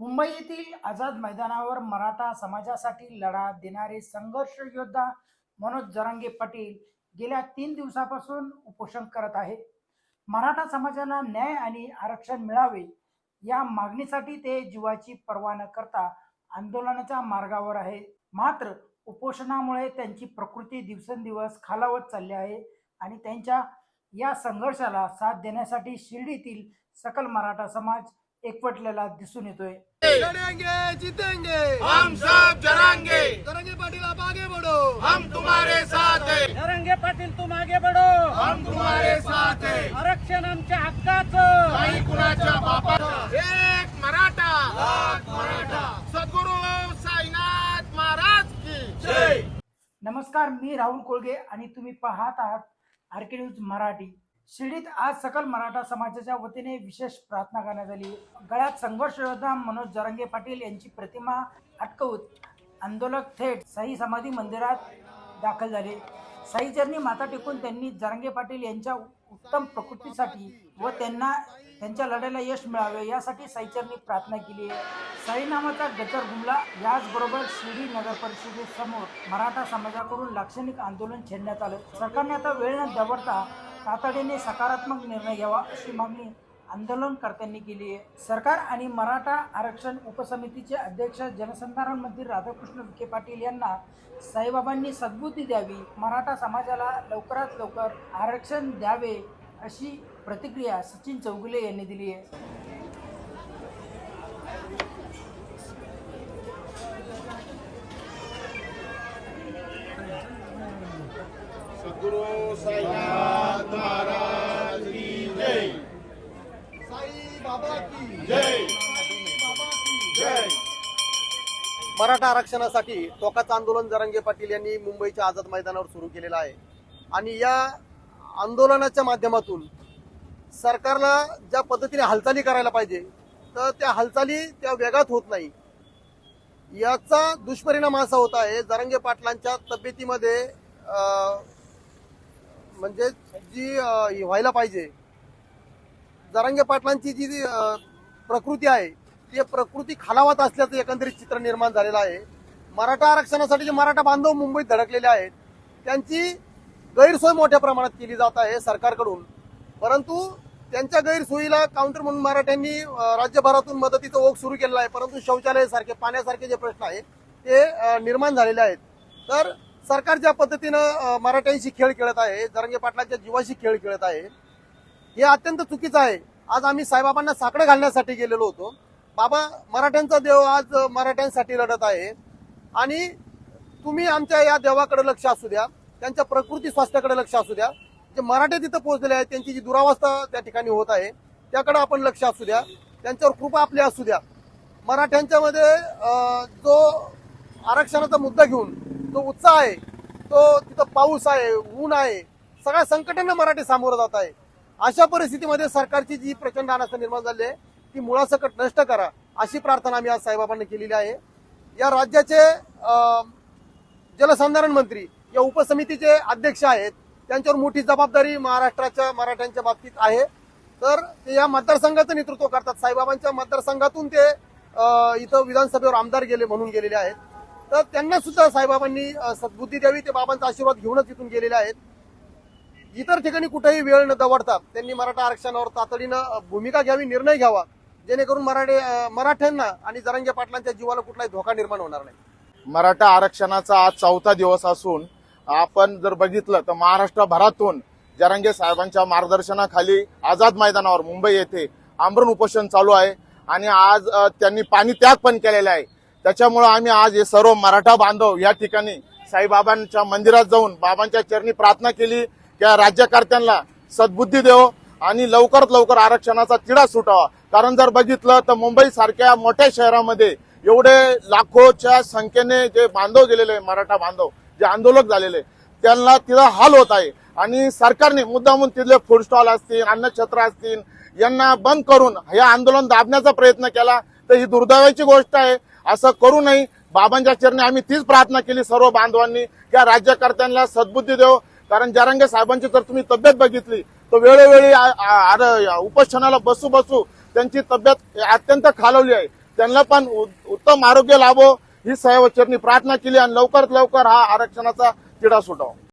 मुंबई येथील आझाद मैदानावर मराठा समाजासाठी लढा देणारे संघर्ष योद्धा मनोज जरांगे पाटील गेल्या तीन दिवसापासून उपोषण करत आहेत. मराठा समाजाला न्याय आणि आरक्षण मिळावे या मागणीसाठी ते जीवाची पर्वा न करता आंदोलनाच्या मार्गावर आहे. मात्र उपोषणामुळे त्यांची प्रकृती दिवसेंदिवस खालावत चालली आहे आणि त्यांच्या या संघर्षाला साथ देण्यासाठी शिर्डीतील सकल मराठा समाज एकवटलेला दिसून येतोय. हम सब जरांगे. करेंगे पाटिल आप आगे बढ़ो. हम तुम्हारे साथ हैं. जरंगे पाटील तुम आगे बढो. हम तुम्हारे साथ हैं. आरक्षण आमच्या हक्काचं. नाही कुणाच्या बापाचं. एक मराठा. लाख मराठा. सद्गुरू साईनाथ महाराज की. जय. नमस्कार मी राहुल कोळगे आणि तुम्ही पाहत आहात आर के न्यूज मराठी. शिर्डीत आज सकल मराठा समाजाच्या वतीने विशेष प्रार्थना करण्यात आली. गळ्यात संघर्ष योद्धा मनोज जरांगे पाटील यांची प्रतिमा अटकवत आंदोलक थेट साई समाधी मंदिरात दाखल झाले. साईचरणी माता टेकून त्यांनी जरांगे पाटील यांच्या उत्तम प्रकृतीसाठी व त्यांना त्यांच्या लढ्याला यश मिळावे यासाठी साईचरणी प्रार्थना केली आहे. साईनामाचा गजर गुमला. याचबरोबर शिर्डी नगर परिषदेसमोर मराठा समाजाकडून लाक्षणिक आंदोलन छेडण्यात आलं. सरकारने आता वेळ न दवडता तातडीने सकारात्मक निर्णय घ्यावा अशी मागणी आंदोलनकर्त्यांनी केली आहे. सरकार आणि मराठा आरक्षण उपसमितीचे अध्यक्ष जनसंधारण मंत्री राधाकृष्ण विखे पाटील यांना साईबाबांनी सद्बुद्धी द्यावी मराठा समाजाला लवकरात लवकर आरक्षण द्यावे अशी प्रतिक्रिया सचिन चौगुले यांनी दिली आहे. सद्गुरू साई मराठा आरक्षणासाठी टोकाचं आंदोलन जरांगे पाटील यांनी मुंबईच्या आझाद मैदानावर सुरू केलेलं आहे. आणि या आंदोलनाच्या माध्यमातून सरकारला ज्या पद्धतीने हालचाली करायला पाहिजे तर त्या हालचाली त्या वेगात होत नाही. याचा दुष्परिणाम असा होत आहे जरांगे पाटलांच्या तब्येतीमध्ये म्हणजे जी ही व्हायला पाहिजे. जरांगे पाटलांची जी प्रकृती आहे ती प्रकृती खालावत असल्याचं एकंदरीत चित्र निर्माण झालेलं आहे. मराठा आरक्षणासाठी जे मराठा बांधव मुंबईत धडकलेले आहेत त्यांची गैरसोय मोठ्या प्रमाणात केली जात आहे सरकारकडून. परंतु त्यांच्या गैरसोयीला काउंटर म्हणून मराठ्यांनी राज्यभरातून मदतीचा ओघ सुरू केलेला आहे. परंतु शौचालयासारखे पाण्यासारखे जे प्रश्न आहेत ते निर्माण झालेले आहेत. तर सरकार ज्या पद्धतीनं मराठ्यांशी खेळ खेळत आहे जरंगे पाटलांच्या जीवाशी खेळ खेळत आहे हे अत्यंत चुकीचं आहे. आज आम्ही साईबाबांना साकडं घालण्यासाठी गेलेलो होतो. बाबा मराठ्यांचा देव आज मराठ्यांसाठी लढत आहे. आणि तुम्ही आमच्या या देवाकडे लक्ष असू द्या. त्यांच्या प्रकृती स्वास्थ्याकडे लक्ष असू द्या. जे मराठे तिथं पोहोचलेले आहेत त्यांची जी दुरावस्था त्या ठिकाणी होत आहे त्याकडे आपण लक्ष असू द्या. त्यांच्यावर कृपा आपली असू द्या. मराठ्यांच्या मध्ये जो आरक्षणाचा मुद्दा घेऊन जो उत्साह आहे तो तिथं पाऊस आहे ऊन आहे सगळ्या संकटांना मराठी सामोरं जात आहे. अशा परिस्थितीमध्ये सरकारची जी प्रचंड अनास्था निर्माण झाली आहे ती मुळासकट नष्ट करा अशी प्रार्थना आम्ही आज साईबाबांनी केलेली आहे. या राज्याचे जलसंधारण मंत्री या उपसमितीचे अध्यक्ष आहेत. त्यांच्यावर मोठी जबाबदारी महाराष्ट्राच्या मराठ्यांच्या बाबतीत आहे. तर ते या मतदारसंघाचं नेतृत्व करतात. साईबाबांच्या मतदारसंघातून ते इथं विधानसभेवर आमदार गेले म्हणून गेलेले आहेत. तर त्यांना सुद्धा साईबाबांनी सद्बुद्धी द्यावी ते बाबांचा आशीर्वाद घेऊनच इथून गेलेले आहेत. इतर ठिकाणी कुठेही वेळ न दवडता त्यांनी मराठा आरक्षणावर तातडीनं भूमिका घ्यावी निर्णय घ्यावा. जेणेकरून मराठे मराठ्यांना आणि जरांगे पाटलांच्या जीवाला कुठलाही धोका निर्माण होणार नाही. मराठा आरक्षणाचा आज चौथा दिवस असून आपण जर बघितलं तर महाराष्ट्रभरातून जरांगे साहेबांच्या मार्गदर्शनाखाली आझाद मैदानावर मुंबई येथे आमरण उपोषण चालू आहे आणि आज त्यांनी पाणी त्याग पण केलेला आहे. त्याच्यामुळे आम्ही आज हे सर्व मराठा बांधव या ठिकाणी साईबाबांच्या मंदिरात जाऊन बाबांच्या चरणी प्रार्थना केली. की राज्यकर्त्यांना सद्बुद्धी देव आणि लवकरात लवकर आरक्षणाचा तिढा सुटावा. कारण जर बघितलं तर मुंबई सारख्या मोठ्या शहरामध्ये एवढे लाखोच्या संख्येने जे बांधव गेलेले मराठा बांधव जे आंदोलक झालेले त्यांना तिला हाल होत आहे. आणि सरकारने मुद्दामून तिथले फूड स्टॉल असतील अन्नछत्र असतील यांना बंद करून हे आंदोलन दाबण्याचा प्रयत्न केला तर ही दुर्दैवाची गोष्ट आहे. असं करू नये. बाबांच्या चरणी आम्ही तीच प्रार्थना केली सर्व बांधवांनी. या राज्यकर्त्यांना सद्बुद्धी देव. कारण जरांगे साहेबांची जर तुम्ही तब्येत बघितली तो वेळोवेळी उपोषणाला बसू बसू त्यांची तब्येत अत्यंत खालवली आहे. त्यांना पण उ- उत्तम आरोग्य लाभो ही साहेबचरणी प्रार्थना केली आणि लवकरात लवकर हा आरक्षणाचा तिढा सुटावा.